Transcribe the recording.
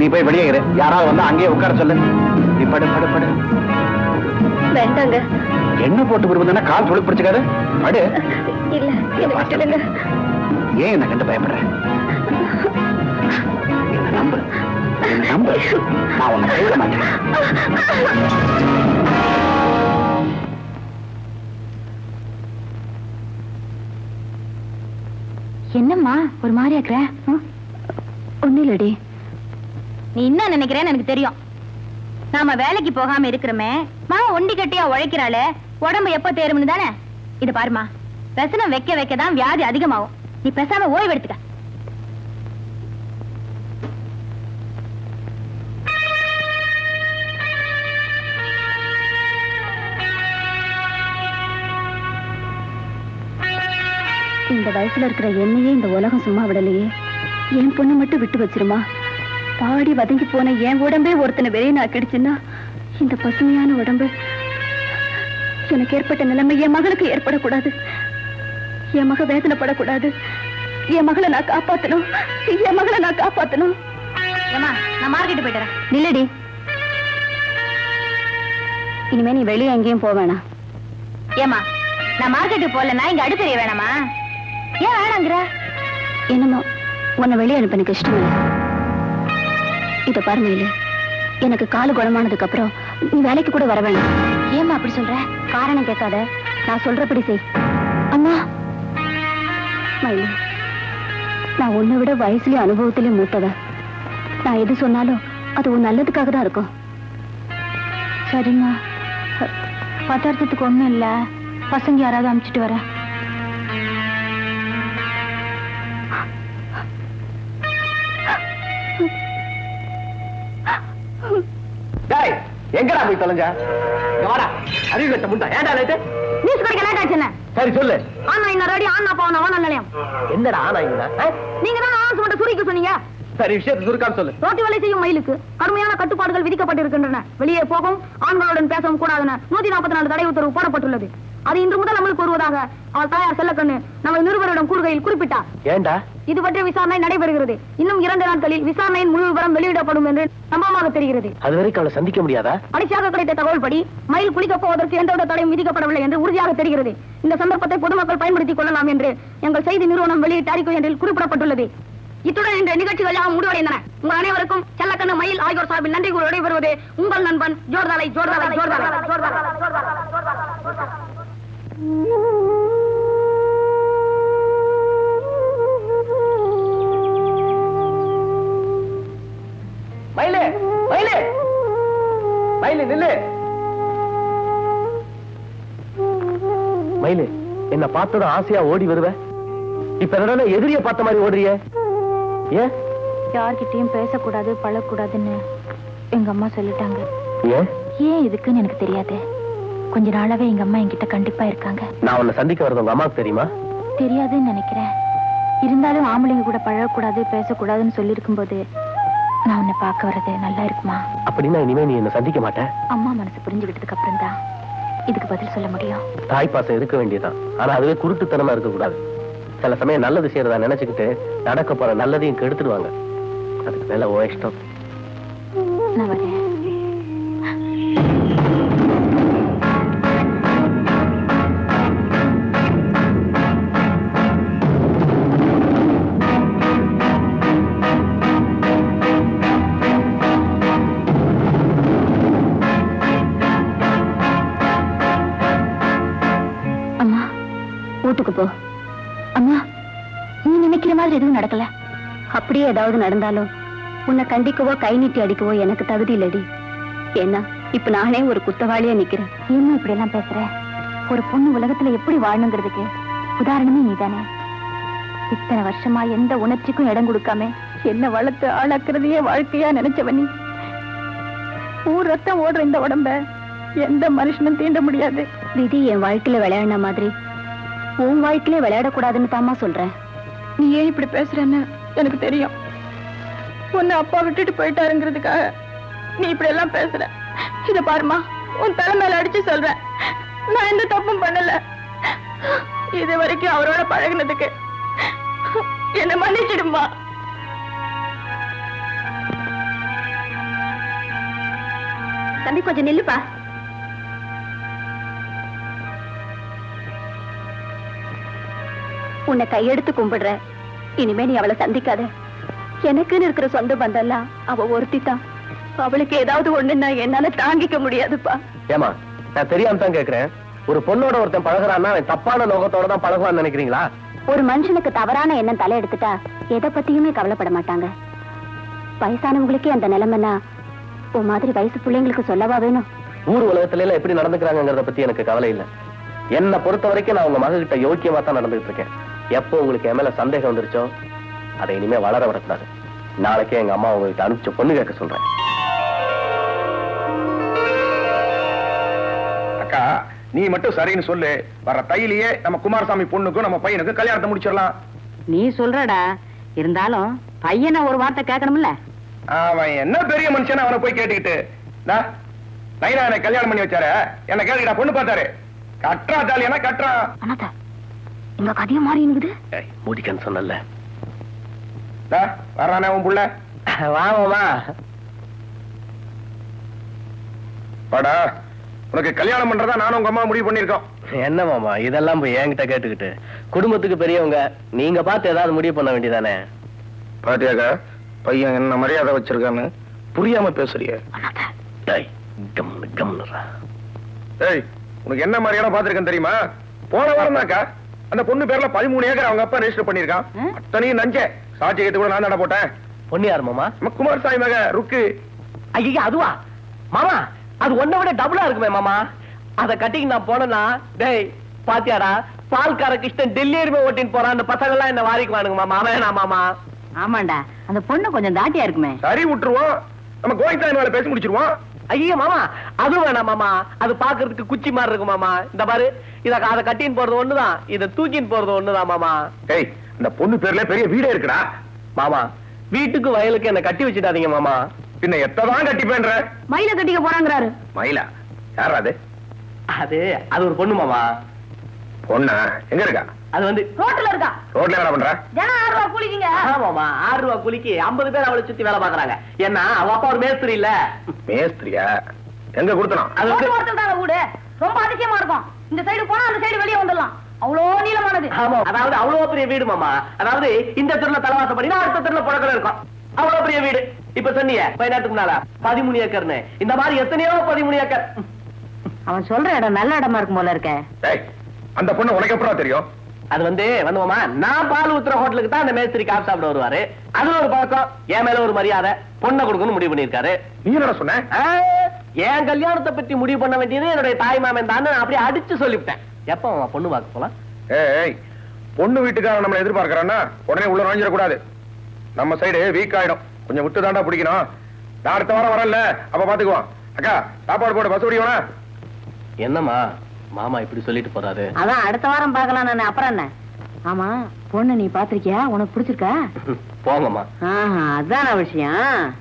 நீ போய் வெளியே இரு. யாராவது வந்து அங்கேயே உட்கார சொல்லு. நீ படு படு படு. வேண்டாங்க. என்ன போட்டு விரும்புதுன்னா கால் சொல்லி பிடிச்சுக்காது? படு. இல்ல ஏன் என்ன கண்டு பயப்படுற? என்ன நம்பு? என்ன நம்பு? நான் உன்னை கைவிட மாட்டேன். என்னம்மா ஒரு மாதிரி இருக்கிற ஒண்ணு இல்லடி. நீ என்ன நினைக்கிறேன்னு எனக்கு தெரியும். நாம வேலைக்கு போகாம இருக்கிறோமே மா ஒண்டி கட்டியா உழைக்கிறாளே உடம்பு எப்ப தேரும்னு தானே? இது பாருமா ரசனம் வைக்க வைக்க தான் வியாதி அதிகமாகும். நீ பேசாம ஓய்வு எடுத்துக்க. இந்த வயசுல இருக்கிற என்னையே இந்த உலகம் சும்மா விடலையே. என் பொண்ணு மட்டும் விட்டு வச்சிருமா? பாடி வதங்கி போன என் உடம்பே ஒருத்தனை வெளியே நான் கிடைச்சுன்னா இந்த பசுமையான உடம்பு எனக்கு ஏற்பட்ட நிலைமை என் மகளுக்கு ஏற்படக்கூடாது. என் மக வேதனைப்படக்கூடாது. என் மகளை நான் காப்பாத்தணும். என் மகளை நான் காப்பாத்தணும். ஏமா நான் மார்க்கெட் போயிட்டுறேன் நில்லடி. இனிமே நீ வெளியே எங்கேயும் போக வேணாம். ஏமா நான் மார்க்கெட்டுக்கு போகலன்னா இங்க அடுப்பெரிய வேணாமா? ஏன் வேணாங்கிற என்னமோ உன்னை வெளியே அனுப்ப எனக்கு இஷ்டம் இல்லை. இதை பாருங்க இல்ல எனக்கு காலு குணமானதுக்கு அப்புறம் நீ வேலைக்கு கூட வர வேணாம். ஏமா அப்படி சொல்ற? காரணம் கேட்காத. நான் சொல்றபடி செய். அம்மா. மயிலு நான் உன்னை விட வயசுலயும் அனுபவத்திலயும் மூத்தவ. நான் எது சொன்னாலும் அது உன் நல்லதுக்காக தான் இருக்கும். சரிம்மா. பதார்த்தத்துக்கு ஒண்ணும் இல்ல. பசங்க யாராவது அனுப்பிச்சிட்டு வரேன். டேய் எங்கடா போய் தொலைஞ்ச? வாடா. அறிவு கட்ட முண்டா. ஏன்டா லைட்டு நியூஸ் படிக்க லேட் ஆச்சுன்னு சரி சொல்லு. ஆனா இன்னும் ரெடி ஆனா போன ஓன நிலையம் என்னடா ஆனா இங்க நீங்க தான் ஆன்ஸ் மட்டும் சுருக்க சொன்னீங்க. சரி விஷயத்தை சுருக்கான்னு சொல்லு. ரோட்டி வேலை செய்யும் மயிலுக்கு கடுமையான கட்டுப்பாடுகள் விதிக்கப்பட்டிருக்கின்றன வெளியே போகவும் ஆண்களுடன் பேசவும் கூடாதுன்னு நூத்தி நாற்பத்தி நாலு தடை உத்தரவு போடப்பட்டுள்ளது. அது இன்று முதல் அமலுக்கு வருவதாக அவள் தாயார் செல்லக்கண்ணு நமது நிருபரிடம் கூறுகையில் குறிப்பிட்டார். ஏன்டா? இது பற்றிய விசாரணை நடைபெறுகிறது. இன்னும் இரண்டு நாட்களில் விசாரணையின் முழு விவரம் வெளியிடப்படும் என்று நம்பமாக தெரிகிறது. அது வரைக்கும் அவளை சந்திக்க முடியாதா? கடைசியாக கிடைத்த தகவல்படி மயில் குளிக்கப் போவதற்கு எந்தவித தடையும் விதிக்கப்படவில்லை என்று உறுதியாக தெரிகிறது. இந்த சந்தர்ப்பத்தை பொதுமக்கள் பயன்படுத்திக் கொள்ளலாம் என்று எங்கள் செய்தி நிறுவனம் வெளியிட்ட அறிக்கை ஒன்றில் குறிப்பிடப்பட்டுள்ளது. இத்துடன் இந்த நிகழ்ச்சிகள் யாவும் முடிவடைந்தன. உங்கள் அனைவருக்கும் செல்லக்கண்ணு மயில் ஆகியோர் சார்பில் நன்றி கூறி விடைபெறுவது உங்கள் நண்பன் ஜோர்தாலை ஜோர்தாலை ஜோர்தாலை ஜோர்தாலை. ஜோர்தாலை மயிலு நில்லு. மயிலு என்ன பார்த்ததும் ஆசையா ஓடி வருவ? இப்ப என்னடா எதிரிய பார்த்த மாதிரி ஓடுறிய? ஏன்? யார்கிட்டயும் பேசக்கூடாது பழக்கூடாதுன்னு எங்க அம்மா சொல்லிட்டாங்க. ஏன்? ஏன் இதுக்குன்னு எனக்கு தெரியாது. கொஞ்ச நாளாவே எங்க அம்மா என்கிட்ட கண்டிப்பா இருக்காங்க. நான் உன்னை சந்திக்க வரது உங்க அம்மாவுக்கு தெரியுமா? தெரியாதுன்னு நினைக்கிறேன். இருந்தாலும் ஆம்பளைங்க கூட பழகக்கூடாது பேசக்கூடாதுன்னு சொல்லியிருக்கும் போது நான் உன்னை பார்க்க வர்றது நல்லா இருக்குமா? அப்படின்னா இனிமே நீ என்ன சந்திக்க மாட்ட அம்மா மனசு புரிஞ்சுக்கிட்டதுக்கு அப்புறம் தான் இதுக்கு பதில் சொல்ல முடியும். தாய் பாசம் இருக்க வேண்டியதுதான். ஆனா அதுவே குருட்டுத்தனமா இருக்க கூடாது சில சமயம் நல்லது செய்யறதா நினைச்சுக்கிட்டு நடக்க போற நல்லதையும் கெடுத்துடுவாங்க. அதுக்கு மேல ஓ இஷ்டம். நான் வரேன். போ. அம்மா நீ நினைக்கிற மாதிரி எதுவும் நடக்கல. அப்படியே ஏதாவது நடந்தாலும் உன்னை கண்டிக்கவோ கை நீட்டி அடிக்கவோ எனக்கு தகுதி இல்லடி. ஏன்னா இப்ப நானே ஒரு குத்தவாளியா நிக்கிறேன். என்ன இப்படி எல்லாம் பேசுற? ஒரு பொண்ணு உலகத்துல எப்படி வாழணுங்கிறதுக்கு உதாரணமே நீதானே. இத்தனை வருஷமா எந்த உணர்ச்சிக்கும் இடம் கொடுக்காம என்ன வளர்த்து ஆளாக்குறதையே வாழ்க்கையா நினைச்சவனி ஊர் ரத்தம் ஓடுற இந்த உடம்ப எந்த மனுஷனும் தீண்ட முடியாது. விதி என் வாழ்க்கையில விளையாடின மாதிரி உன் வாழ்க்கையிலே விளையாடக்கூடாதுன்னு தாமா சொல்றேன். நீ ஏன் இப்படி பேசுறேன்னு எனக்கு தெரியும். உன்னை அப்பா விட்டுட்டு போயிட்டாருங்கிறதுக்காக நீ இப்படி எல்லாம் பேசுற. இத பாருமா உன் தலைமையில அடிச்சு சொல்றேன். நான் எந்த தப்பும் பண்ணல. இது வரைக்கும் அவரோட பழகினதுக்கு என்ன மன்னிச்சிடுமா தம்பி கொஞ்சம் நில்லுப்பா. உன்னை கையெடுத்து கும்பிடுற. இனிமே நீ அவளை சந்திக்காத. எனக்குன்னு இருக்கிற சொந்த பந்தம்லாம் அவ ஒருத்தி தான் அவளுக்கு ஏதாவது ஒண்ணுன்னா என்னால தாங்கிக்க முடியாதுப்பா. ஏமா நான் தெரியாம தான் கேக்குறேன். ஒரு பொண்ணோட ஒருத்தன் பழகுறான்னா அவன் தப்பான நோக்கத்தோட தான் பழகுவான்னு நினைக்கிறீங்களா? ஒரு மனுஷனுக்கு தவறான எண்ணம் தலையெடுத்துட்டா எதை பத்தியுமே கவலைப்பட மாட்டாங்க. வயசானவங்களுக்கே அந்த நிலைமைன்னா உன் மாதிரி வயசு பிள்ளைங்களுக்கு சொல்லவா வேணும்? ஊர் உலகத்துல எல்லாம் எப்படி நடந்துக்கிறாங்கிறத பத்தி எனக்கு கவலை இல்ல. என்னை பொறுத்த வரைக்கும் நான் உங்க மக கிட்ட யோக்கியமா தான் நடந்துகிட்டு இருக்கேன். எப்போ உங்களுக்கு என் மேல சந்தேகம் வந்துருச்சோ அதை இனிமே வளர விடக்கூடாது. நாளைக்கே எங்க அம்மா உங்ககிட்ட அனுப்பிச்ச பொண்ணு கேட்க சொல்றேன். அக்கா நீ மட்டும் சரின்னு சொல்லு. வர தையிலேயே நம்ம குமாரசாமி பொண்ணுக்கும் நம்ம பையனுக்கும் கல்யாணத்தை முடிச்சிடலாம். நீ சொல்றடா. இருந்தாலும் பையனை ஒரு வார்த்தை கேட்கணும்ல? அவன் என்ன பெரிய மனுஷன் அவனை போய் கேட்டுக்கிட்டு? டா, நைனா என்னை கல்யாணம் பண்ணி வச்சாரு? என்ன கேட்டுக்கிட்டா பொண்ணு பார்த்தாரு. கட்டுறா தாலியானா கட்டுறான். இங்க கதையும் மாறி இருக்குது? மூடிக்கன்னு சொன்னல வர்றானே உன் புள்ள. வாமா வாடா உனக்கு கல்யாணம் பண்றதா நானும் உங்க அம்மா முடிவு பண்ணிருக்கோம் என்ன மாமா? இதெல்லாம் போய் என்கிட்ட கேட்டுக்கிட்டு. குடும்பத்துக்கு பெரியவங்க நீங்க பார்த்து ஏதாவது முடிவு பண்ண வேண்டியதானே? பாத்தியாக்கா பையன் என்ன மரியாதை வச்சிருக்கான்னு புரியாம பேசுறிய. ஏய் உனக்கு என்ன மரியாதை பாத்திருக்கேன் தெரியுமா? போன வாரம் தாக்கா அந்த பொண்ணு பேர்ல பதிமூணு ஏக்கர் அவங்க அப்பா ரெஜிஸ்டர் பண்ணிருக்கான்? அத்தனையும் நஞ்ச. சாட்சியத்தை கூட நான் நட போட்டேன். பொண்ணு யார் மாமா? நம்ம குமாரசாமி மக ருக்கு. ஐயா அதுவா? மாமா அது ஒன்ன விட டபுளா இருக்குமே மாமா. அத கட்டிக்கு நான் போனேன்னா டேய் பாத்தியாடா பால்கார கிருஷ்ணன் டெல்லி எருமை ஓட்டின்னு போறான். அந்த பசங்க எல்லாம் என்ன வாரிக்குவானுங்க மாமா. வேணா மாமா. ஆமாண்டா அந்த பொண்ணு கொஞ்சம் தாட்டியா இருக்குமே. சரி விட்டுருவோம். நம்ம கோவிந்தாயின் மேல பேசி முடிச்சிருவோம். ஐயா மாமா அதுவும் வேணாம் மாமா. அது பாக்குறதுக்கு குச்சி மாதிரி இருக்கு மாமா. இந்த பாரு இத அத கட்டின்னு போறது ஒண்ணுதான். இத தூக்கின்னு போறது ஒண்ணுதான் மாமா. ஏய் இந்த பொண்ணு பேர்ல பெரிய வீடே இருக்குடா. மாமா வீட்டுக்கு வயலுக்கு என்ன கட்டி வச்சுட்டாதீங்க மாமா. பின்ன எத்ததான் கட்டிப்பேன்ற மயில கட்டிக்க போறாங்கிறாரு. மயிலா? யாரா அது? அது அது ஒரு பொண்ணு மாமா. பொண்ணா? எங்க இருக்கா? அது வந்து ரோட்ல இருக்கா? ரோட்ல என்ன பண்ற? ஜனம் ஆறு ரூபா கூலிக்குங்க. ஆமாமா ஆறு ரூபா கூலிக்கு ஐம்பது பேர் அவளை சுத்தி வேலை பாக்குறாங்க ஏன்னா அவ அப்பா ஒரு மேஸ்திரி இல்ல? மேஸ்திரியா? எங்க கொடுத்தனும்? அது வந்து வீடு ரொம்ப அதிசயமா இருக்கும். இந்த சைடு போனா அந்த சைடு வெளியே வந்துடலாம். அவ்வளோ நீளமானது. ஆமா அதாவது அவ்வளவு பெரிய வீடு மாமா. அதாவது இந்த தெருல தலைவாசம் பண்ணினா அடுத்த தெருல புழக்கல இருக்கும். அவ்வளவு பெரிய வீடு. இப்ப சொன்னீங்க பதினெட்டுக்கு முன்னால பதிமூணு ஏக்கர்னு. இந்த மாதிரி எத்தனையோ பதிமூணு ஏக்கர். அவன் சொல்ற இடம் நல்ல இடமா இருக்கும் போல இருக்க. அந்த பொண்ணு உனக்கு எப்படா தெரியும்? அது வந்து வந்து மாமா நான் பால் ஊத்துற ஹோட்டலுக்கு தான் அந்த மேஸ்திரி காசு சாப்பிட வருவாரு. அது ஒரு பழக்கம். என் மேல ஒரு மரியாதை. பொண்ணை கொடுக்கணும்னு முடிவு பண்ணிருக்காரு நீ என்னடா சொன்ன? என் கல்யாணத்தை பத்தி முடிவு பண்ண வேண்டியது என்னுடைய தாய் மாமன் தான். நான் அப்படியே அடிச்சு சொல்லிவிட்டேன். எப்ப பொண்ணு பார்க்க போலாம்? ஏய் பொண்ணு வீட்டுக்காரன் நம்மளை எதிர்பார்க்கறான்னா உடனே உள்ள நுழைஞ்சிட கூடாது. நம்ம சைடு வீக் ஆயிடும். கொஞ்சம் விட்டு தாண்டா பிடிக்கணும். நான் அடுத்த வாரம் வரல அப்ப பாத்துக்குவோம். அக்கா சாப்பாடு போடு பஸ் ஓடி வேணா என்னம்மா? மாமா இப்படி சொல்லிட்டு போறாரு. அதான் அடுத்த வாரம் பார்க்கலாம் நான் அப்புறம் என்ன? ஆமா பொண்ணு நீ பாத்திருக்கியா உனக்கு பிடிச்சிருக்கா? போங்கம்மா. ஆஹா அதான விஷயம்.